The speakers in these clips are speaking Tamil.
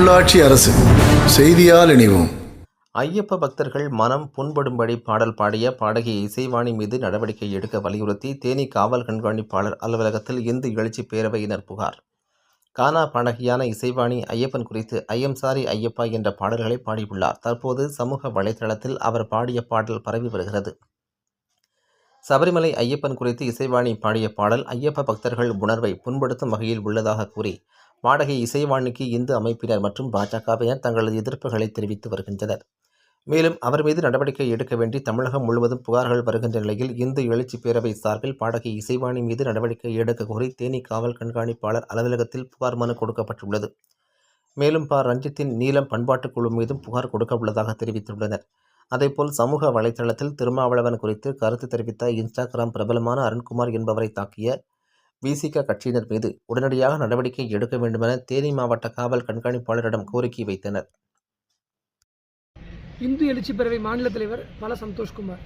உள்ளாட்சி அரசு செய்தியால் இணைவோம். ஐயப்ப பக்தர்கள் மனம் புண்படும்படி பாடல் பாடிய பாடகி இசைவாணி மீது நடவடிக்கை எடுக்க வலியுறுத்தி தேனி காவல் கண்காணிப்பாளர் அலுவலகத்தில் இந்து எழுச்சி பேரவையினர் புகார். கானா பாடகியான இசைவாணி ஐயப்பன் குறித்து ஐயம் சாரி ஐயப்பா என்ற பாடல்களை பாடியுள்ளார். தற்போது சமூக வலைதளத்தில் அவர் பாடிய பாடல் பரவி வருகிறது. சபரிமலை ஐயப்பன் குறித்து இசைவாணி பாடிய பாடல் ஐயப்ப பக்தர்கள் உணர்வை புண்படுத்தும் வகையில் உள்ளதாக கூறி பாடகி இசைவாணிக்கு இந்து அமைப்பினர் மற்றும் பாஜகவினர் தங்களது எதிர்ப்புகளை தெரிவித்து வருகின்றனர்? மேலும் அவர் மீது நடவடிக்கை எடுக்க வேண்டி தமிழகம் முழுவதும் புகார்கள் வருகின்ற நிலையில் இந்து எழுச்சி பேரவை சார்பில் பாடகி இசைவாணி மீது நடவடிக்கை எடுக்க கோரி தேனி காவல் கண்காணிப்பாளர் அலுவலகத்தில் புகார் மனு கொடுக்கப்பட்டுள்ளது. மேலும் ப. ரஞ்சித்தின் நீலம் பண்பாட்டுக் குழு மீதும் புகார் கொடுக்க உள்ளதாக தெரிவித்துள்ளனர். அதேபோல் சமூக வலைதளத்தில் திருமாவளவன் குறித்து கருத்து தெரிவித்த இன்ஸ்டாகிராம் பிரபலமான அருண்குமார் என்பவரை தாக்கிய விசிக கட்சியினர் மீது உடனடியாக நடவடிக்கை எடுக்க வேண்டுமென தேனி மாவட்ட காவல் கண்காணிப்பாளரிடம் கோரிக்கை வைத்தனர். இந்து எழுச்சி பேரவை மாநில தலைவர் பல சந்தோஷ்குமார்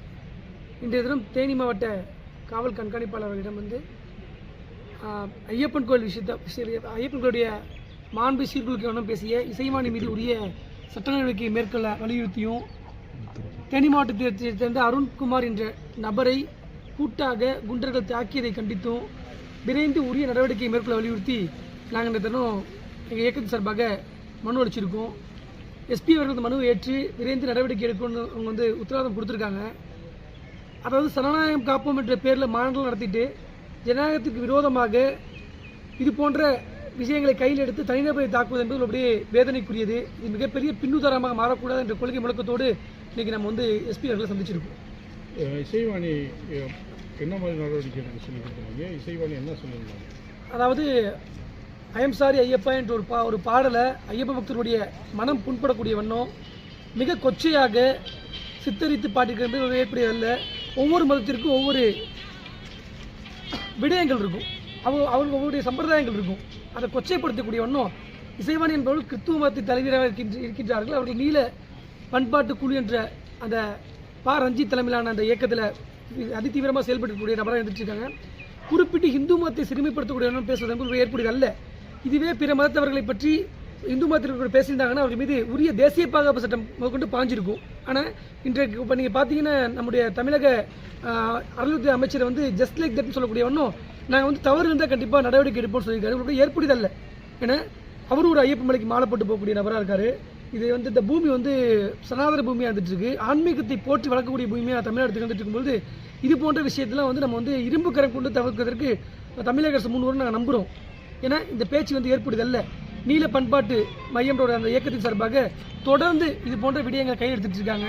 இன்றைய தினம் தேனி மாவட்ட காவல் கண்காணிப்பாளர்களிடம் வந்து ஐயப்பன் கோயில் விஷயத்த ஐயப்பன் கோயிலுடைய மாண்பு சீர்குலைக்கணும் பேசிய இசைமானி மீது உரிய சட்ட நடவடிக்கை மேற்கொள்ள வலியுறுத்தியும் தேனி மாவட்டத்தைச் சேர்ந்த அருண்குமார் என்ற நபரை கூட்டாக குண்டர்கள் தாக்கியதை கண்டித்தும் விரைந்து உரிய நடவடிக்கை மேற்கொள்ள வலியுறுத்தி நாங்கள் இந்த தினம் எங்கள் இயக்கத்தின் சார்பாக மனு அளிச்சிருக்கோம். எஸ்பி அவர்கள் இந்த மனுவை ஏற்று விரைந்து நடவடிக்கை எடுக்கணும்னு அவங்க வந்து உத்தரவாதம் கொடுத்துருக்காங்க. அதாவது சனநாயகம் காப்போம் என்ற பேரில் மாநாடுகள் நடத்திட்டு ஜனநாயகத்துக்கு விரோதமாக இது போன்ற விஷயங்களை கையில் எடுத்து தனிநபரை தாக்குவது என்பது அப்படியே வேதனைக்குரியது. இது மிகப்பெரிய பின்னுதாரமாக மாறக்கூடாது என்ற கொள்கை முழக்கத்தோடு இன்னைக்கு நம்ம வந்து எஸ்பி அவர்களை சந்திச்சிருக்கோம். இசைவாணி என்ன மாதிரி நடவடிக்கை எடுக்க சொல்லி கொடுத்தாங்க இசைவாணி என்ன சொல்லியிருந்தாங்க? அதாவது ஐஎம் சாரி ஐயப்பா என்ற ஒரு பா ஒரு பாடலை ஐயப்ப பக்தருடைய மனம் புண்படக்கூடிய வண்ணம் மிக கொச்சையாக சித்தரித்து பாட்டிருக்கிறது ஒரு ஏற்புடையதல்ல ஒவ்வொரு மதத்திற்கும் ஒவ்வொரு விடயங்கள் இருக்கும். அவங்க அவங்க ஒவ்வொரு சம்பிரதாயங்கள் இருக்கும். அதை கொச்சைப்படுத்தக்கூடிய வண்ணம் இசைவாணி என்பவர்கள் கிறித்துவ மதத்தின் தலைவராக இருக்கின்ற இருக்கின்றார்கள். அவர்கள் நீல பண்பாட்டு குழு என்ற அந்த பா ரஞ்சித் தலைமையிலான அந்த இயக்கத்தில் அதிதீவிரமாக செயல்பட்டுக்கூடிய நபராக இருந்துட்டுருக்காங்க. குறிப்பிட்டு இந்து மதத்தை சிறுமைப்படுத்தக்கூடிய பேசுவது என்பது ஏற்புடையது அல்ல. இதுவே பிற மதத்தவர்களை பற்றி இந்து மதத்திற்கு பேசியிருந்தாங்கன்னா அவர்கள் மீது உரிய தேசிய பாதுகாப்பு சட்டம் முதற்கொண்டு பாஞ்சிருக்கும். ஆனால் இன்றைக்கு இப்போ நீங்கள் பார்த்தீங்கன்னா நம்முடைய தமிழக ஆஹ், அறநிலையத்துறை அமைச்சர் வந்து ஜஸ்ட் லைக் தட்னு சொல்லக்கூடிய ஒன்றும் நாங்கள் வந்து தவறு இருந்தால் கண்டிப்பாக நடவடிக்கை எடுப்போம்னு சொல்லியிருக்காரு. உங்களுக்கு ஏற்புடையதல்ல ஏன்னா அவரும் ஒரு ஐயப்ப மலைக்கு மாலைப்பட்டு போகக்கூடிய நபராக இருக்காரு. இது வந்து இந்த பூமி வந்து சனாதன பூமியாக இருந்துட்டு இருக்கு ஆன்மீகத்தை போற்றி வளர்க்கக்கூடிய பூமியாக தமிழ்நாடு வந்துட்டு இருக்கும்போது இது போன்ற விஷயத்தெல்லாம் வந்து நம்ம வந்து இரும்பு கரம் கொண்டு தவிர்க்கிறதுக்கு தமிழக அரசு முன்வரும் நாங்கள் நம்புகிறோம் ஏன்னா இந்த பேச்சு வந்து ஏற்படுதல்ல நீல பண்பாட்டு மையம்ன்றோட அந்த இயக்கத்தின் சார்பாக தொடர்ந்து இது போன்ற விடயங்களை கையில் இருக்காங்க.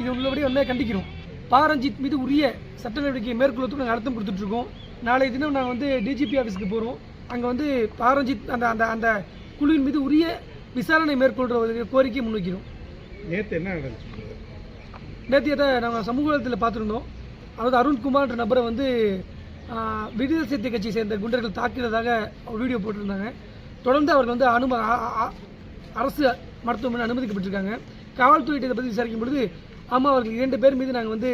இது உள்ளபடி உண்மையாக கண்டிக்கிறோம். பாரஞ்சித் மீது உரிய சட்ட நடவடிக்கையை மேற்கொள்வதற்கு நாங்கள் அழுத்தம் கொடுத்துட்ருக்கோம் நாளை தினம் நாங்கள் வந்து டிஜிபி ஆஃபீஸ்க்கு போகிறோம் அங்கே வந்து பாரஞ்சித் அந்த அந்த அந்த குழுவின் மீது உரிய விசாரணை மேற்கொள்கிற ஒரு கோரிக்கையை முன்வைக்கிறோம் நேற்று என்ன நடந்துச்சு? நேற்று அதை நாங்கள் சமூகத்தில் பார்த்துருந்தோம். அதாவது அருண்குமார்ன்ற நபரை வந்து விடுதலை சிறுத்தை கட்சியை சேர்ந்த குண்டர்கள் தாக்கியதாக ஒரு வீடியோ போட்டிருந்தாங்க. தொடர்ந்து அவர்கள் வந்து அனும அரசு மருத்துவமனை அனுமதிக்கப்பட்டிருக்காங்க. காவல்துறை இதை பற்றி விசாரிக்கும் பொழுது ஆமாம் அவர்கள் இரண்டு பேர் மீது நாங்கள் வந்து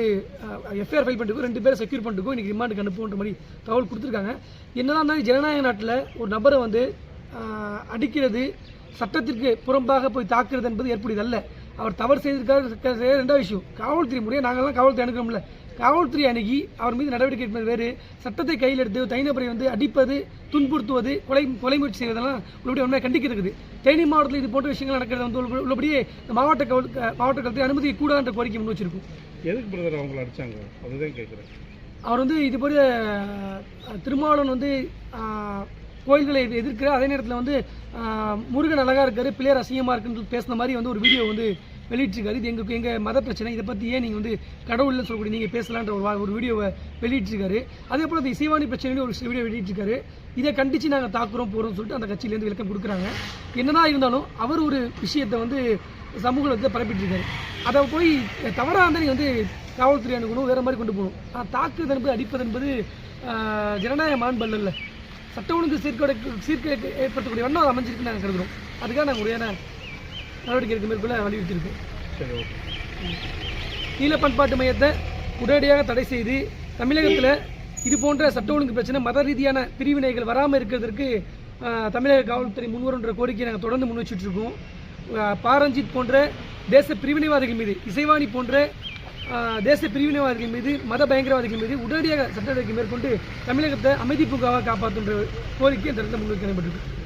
எஃப்ஐஆர் ஃபைல் பண்ணிருக்கோம். ரெண்டு பேரை செக்யூர் பண்ணிருக்கோம். இன்றைக்கி ரிமாண்டுக்கு அனுப்புன்ற மாதிரி தகவல் கொடுத்துருக்காங்க. என்னதான் இருந்தாலும் ஜனநாயக நாட்டில் ஒரு நபரை வந்து அடிக்கிறது சட்டத்திற்கு புறம்பாக போய் தாக்குறது என்பது ஏற்புடையதல்ல. அவர் தவறு செய்திருக்காரு செய்ய ரெண்டாவது விஷயம் காவல்துறை முறையாக நாங்கள்லாம் காவல்துறை அணுகிறோம்ல. காவல்துறை அணுகி அவர் மீது நடவடிக்கை எடுப்பது வேறு. சட்டத்தை கையில் எடுத்து தனிநபரை வந்து அடிப்பது துன்புறுத்துவது கொலை கொலை முயற்சி செய்வதெல்லாம் உள்ளபடி உண்மையாக கண்டிக்கிறது. தேனி மாவட்டத்தில் இது போன்ற விஷயங்கள் நடக்கிறது வந்து உள்ள- உள்ளபடியே மாவட்ட கவல் மாவட்ட கவலத்தை அனுமதி கூடாதுன்ற கோரிக்கை முன் வச்சிருக்கும். எதுக்கு பிரதர் அவங்கள அடிச்சாங்க? அதுதான் கேட்குறேன். அவர் வந்து இது போல திருமாவளவன் வந்து கோயில்களை எதிர்க்கிற அதே நேரத்தில் வந்து முருகன் அழகாக இருக்காரு பிள்ளையார் அசிங்கமாக இருக்குன்னு பேசின மாதிரி வந்து ஒரு வீடியோ வந்து வெளியிட்டிருக்காரு. இது எங்கள் எங்கள் மத பிரச்சனை. இதை பற்றி ஏன் நீங்கள் வந்து கடவுள்னு சொல்லக்கூடிய நீங்கள் பேசலான்ற ஒரு ஒரு வீடியோவை வெளியிட்டிருக்காரு. அதே போல் இந்த இசைவாணி பிரச்சனைன்னு ஒரு வீடியோ வெளியிட்டிருக்காரு. இதை கண்டித்து நாங்கள் தாக்குறோம் போகிறோம்னு சொல்லிட்டு அந்த கட்சியிலேருந்து விளக்கம் கொடுக்குறாங்க. என்னதான் இருந்தாலும் அவர் ஒரு விஷயத்தை வந்து சமூகத்தை பரப்பிட்டிருக்காரு. அதை போய் தவறாக இருந்தால் நீங்கள் வந்து காவல்துறை அணுகணும் வேறு மாதிரி கொண்டு போகணும். ஆனால் தாக்குதல் என்பது அடிப்பது என்பது ஜனநாயக மாண்பல்ல இல்லை சட்ட ஒழுங்கு சீர்கேடு சீர்கே ஏற்படுத்தக்கூடிய வண்ணம் அது அமைஞ்சிருக்குன்னு நாங்கள் கருதுகிறோம் அதுக்காக நாங்கள் உரையான நடவடிக்கை எடுக்க மேற்கொள்ள வலியுறுத்தியிருக்கோம். சரி ஓகே. நீல பண்பாட்டு மையத்தை உடனடியாக தடை செய்து தமிழகத்தில் இது போன்ற சட்ட ஒழுங்கு பிரச்சனை மத ரீதியான பிரிவினைகள் வராமல் இருக்கிறதுக்கு தமிழக காவல்துறை முன்வருன்ற கோரிக்கையை நாங்கள் தொடர்ந்து முன் அஹ், பாரஞ்சித் போன்ற தேச பிரிவினைவாதிகள் மீது இசைவாணி போன்ற தேச பிரிவினைவாதிகள் மீது மத பயங்கரவாதிகள் மீது உடனடியாக சட்ட நடவடிக்கை மேற்கொண்டு தமிழகத்தை அமைதி பூங்காவாக காப்பாற்றுன்ற கோரிக்கை இந்த இடத்துல முன்வைக்கப்பட்டிருக்கு.